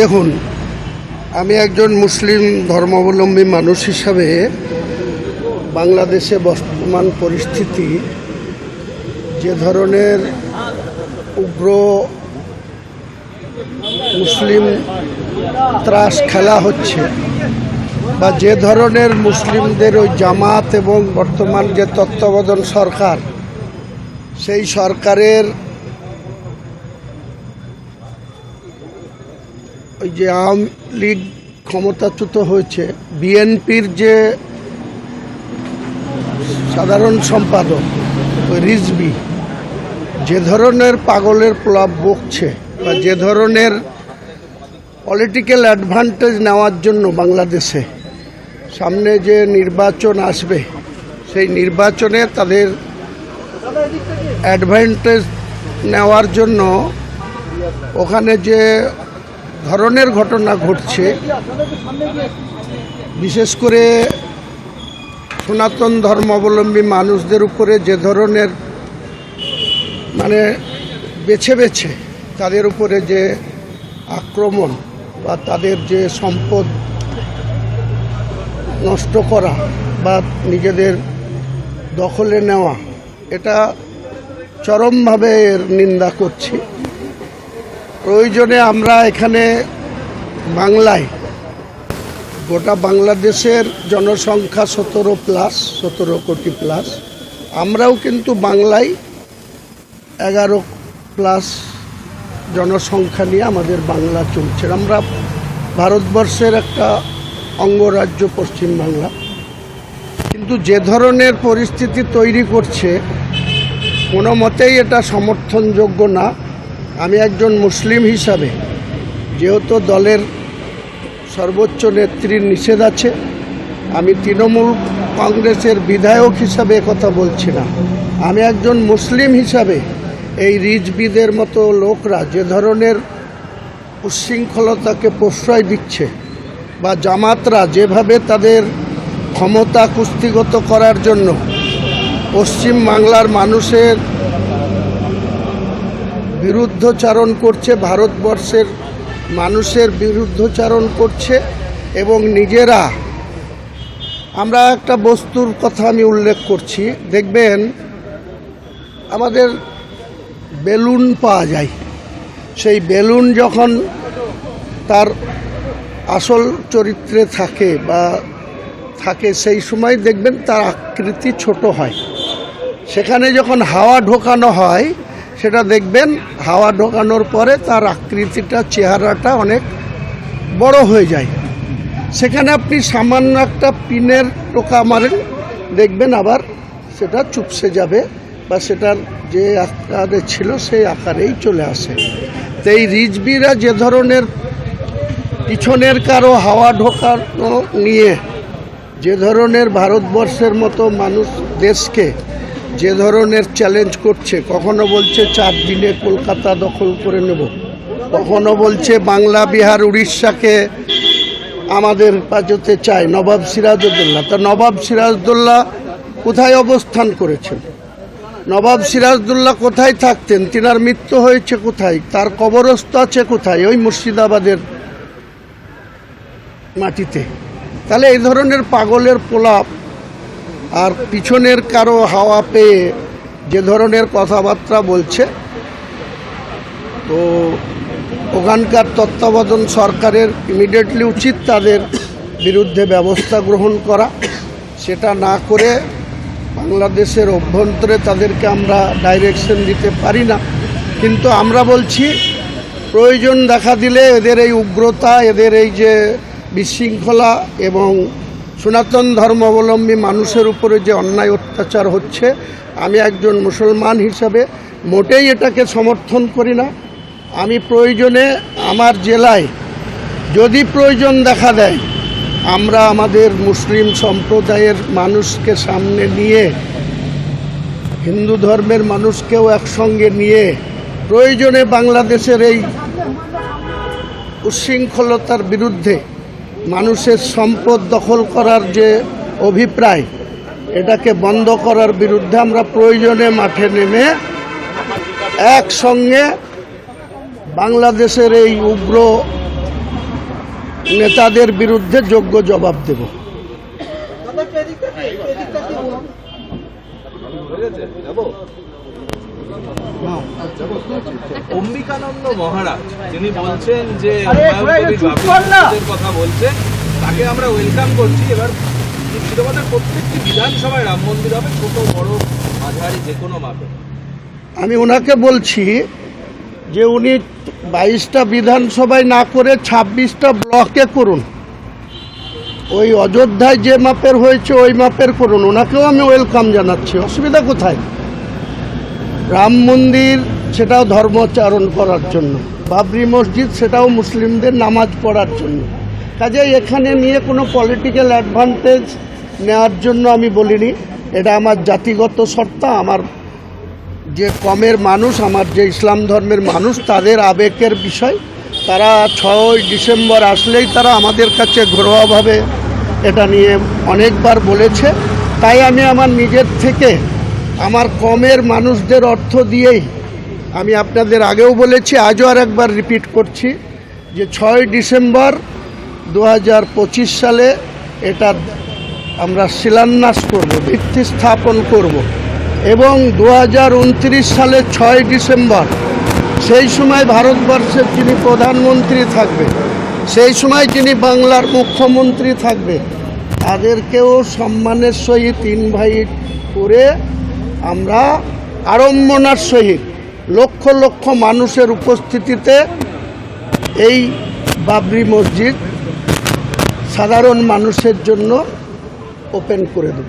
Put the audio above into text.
দেখুন, আমি একজন মুসলিম ধর্মাবলম্বী মানুষ হিসাবে বাংলাদেশে বর্তমান পরিস্থিতি, যে ধরনের উগ্র মুসলিম ত্রাস খেলা হচ্ছে বা যে ধরনের মুসলিমদের ওই জামাত এবং বর্তমান যে তত্ত্বাবধান সরকার, সেই সরকারের ওই যে আওয়ামী লীগ ক্ষমতাচ্যুত হয়েছে, বিএনপির যে সাধারণ সম্পাদক রিজবি যে ধরনের পাগলের প্লাব বকছে বা যে ধরনের পলিটিক্যাল অ্যাডভান্টেজ নেওয়ার জন্য বাংলাদেশে সামনে যে নির্বাচন আসবে, সেই নির্বাচনে তাদের অ্যাডভান্টেজ নেওয়ার জন্য ওখানে যে ধরনের ঘটনা ঘটছে। বিশেষ করে সনাতন ধর্মাবলম্বী মানুষদের উপরে যে ধরনের মানে বেছে বেছে তাদের উপরে যে আক্রমণ বা তাদের যে সম্পদ নষ্ট করা বা নিজেদের দখলে নেওয়া, এটা চরমভাবে এর নিন্দা করছি। প্রয়োজনে আমরা এখানে বাংলায় গোটা বাংলাদেশের জনসংখ্যা সতেরো প্লাস, সতেরো কোটি প্লাস। আমরাও কিন্তু বাংলায় এগারো প্লাস জনসংখ্যা নিয়ে আমাদের বাংলা চলছে। আমরা ভারতবর্ষের একটা অঙ্গরাজ্য পশ্চিমবাংলা। কিন্তু যে ধরনের পরিস্থিতি তৈরি করছে, কোনো মতেই এটা সমর্থনযোগ্য না। আমি একজন মুসলিম হিসাবে, যেহেতু দলের সর্বোচ্চ নেত্রীর নিষেধ আছে, আমি তৃণমূল কংগ্রেসের বিধায়ক হিসাবে কথা বলছি না। আমি একজন মুসলিম হিসাবে এই রিজবিদের মতো লোকরা যে ধরনের উচ্ছৃঙ্খলতাকে প্রশ্রয় দিচ্ছে বা জামাতরা যেভাবে তাদের ক্ষমতা কুস্তিগত করার জন্য পশ্চিম বাংলার মানুষের বিরুদ্ধচারণ করছে, ভারতবর্ষের মানুষের বিরুদ্ধচারণ করছে এবং নিজেরা, আমরা একটা বস্তুর কথা আমি উল্লেখ করছি, দেখবেন আমাদের বেলুন পাওয়া যায়। সেই বেলুন যখন তার আসল চরিত্রে থাকে বা থাকে, সেই সময় দেখবেন তার আকৃতি ছোট হয়। সেখানে যখন হাওয়া ঢোকানো হয় সেটা দেখবেন, হাওয়া ঢোকানোর পরে তার আকৃতিটা, চেহারাটা অনেক বড় হয়ে যায়। সেখানে আপনি সামান্য একটা পিনের টোকা মারেন, দেখবেন আবার সেটা চুপসে যাবে বা সেটার যে আকারে ছিল সেই আকারেই চলে আসে। তো এই রিজবিরা যে ধরনের পিছনের কারও হাওয়া ঢোকানো নিয়ে যে ধরনের ভারতবর্ষের মতো মানুষ দেশকে যে ধরনের চ্যালেঞ্জ করছে, কখনো বলছে চার দিনে কলকাতা দখল করে নেব। কখনো বলছে বাংলা, বিহার, উড়িষ্যাকে আমাদের পাজতে চায় নবাব সিরাজউদ্দৌলা। তা নবাব সিরাজউদ্দৌলা কোথায় অবস্থান করেছেন? নবাব সিরাজদুল্লাহ কোথায় থাকতেন? তিনার মৃত্যু হয়েছে কোথায়? তার কবরস্থ আছে কোথায়? ওই মুর্শিদাবাদের মাটিতে। তাহলে এই ধরনের পাগলের পোলাপ আর পিছনের কারও হাওয়া পেয়ে যে ধরনের কথাবার্তা বলছে, তো ওখানকার তত্ত্বাবধান সরকারের ইমিডিয়েটলি উচিত তাদের বিরুদ্ধে ব্যবস্থা গ্রহণ করা। সেটা না করে বাংলাদেশের অভ্যন্তরে তাদেরকে আমরা ডাইরেকশন দিতে পারি না। কিন্তু আমরা বলছি, প্রয়োজন দেখা দিলে এদের এই উগ্রতা, এদের এই যে বিশৃঙ্খলা এবং সনাতন ধর্মাবলম্বী মানুষের উপরে যে অন্যায় অত্যাচার হচ্ছে, আমি একজন মুসলমান হিসাবে মোটেই এটাকে সমর্থন করি না। আমি প্রয়োজনে আমার জেলায় যদি প্রয়োজন দেখা দেয়, আমরা আমাদের মুসলিম সম্প্রদায়ের মানুষকে সামনে নিয়ে, হিন্দু ধর্মের মানুষকেও একসঙ্গে নিয়ে প্রয়োজনে বাংলাদেশের এই উচ্ছৃঙ্খলতার বিরুদ্ধে মানুষের সম্পদ দখল করার যে অভিপ্রায়, এটাকে বন্ধ করার বিরুদ্ধে আমরা প্রয়োজনে মাঠে নেমে একসঙ্গে বাংলাদেশের এই উগ্র নেতাদের বিরুদ্ধে যোগ্য জবাব দেব। অম্বিকানন্দ মহারাজ যিনি বলছেন যে কথা বলছেন তাকে আমরা ওয়েলকাম করছি। এবার মুর্শিদাবাদের প্রত্যেকটি বিধানসভায় রাম মন্দির হবে ছোট বড় মাঝারি যে কোনো মাপে। আমি ওনাকে বলছি যে উনি বাইশটা বিধানসভায় না করে ছাব্বিশটা ব্লকে করুন। ওই অযোধ্যায় যে মাপের হয়েছে ওই মাপের করুন। ওনাকেও আমি ওয়েলকাম জানাচ্ছি। অসুবিধা কোথায়? রাম মন্দির, সেটাও ধর্মচারণ করার জন্য। বাবরি মসজিদ, সেটাও মুসলিমদের নামাজ পড়ার জন্য। কাজে এখানে নিয়ে কোনো পলিটিক্যাল অ্যাডভান্টেজ নেওয়ার জন্য আমি বলিনি। এটা আমার জাতিগত সত্তা আমার যে কমের মানুষ, আমার যে ইসলাম ধর্মের মানুষ, তাদের আবেগের বিষয়। তারা ছয় ডিসেম্বর আসলেই তারা আমাদের কাছে ঘরোয়াভাবে এটা নিয়ে অনেকবার বলেছে। তাই আমি আমার নিজের থেকে আমার কমের মানুষদের অর্থ দিয়েই আমি আপনাদের আগেও বলেছি, আজও আর একবার রিপিট করছি যে ছয় ডিসেম্বর দু হাজার পঁচিশ সালে এটা আমরা শিলান্যাস করব, ভিত্তি স্থাপন করব এবং দু হাজার উনত্রিশ সালে ছয় ডিসেম্বর, সেই সময় ভারতবর্ষের যিনি প্রধানমন্ত্রী থাকবে, সেই সময় যিনি বাংলার মুখ্যমন্ত্রী থাকবে, তাদেরকেও সম্মানের সহিত ইনভাইট করে আমরা আড়ম্বনার সহিত লক্ষ লক্ষ মানুষের উপস্থিতিতে এই বাবরি মসজিদ সাধারণ মানুষের জন্য ওপেন করে দেব।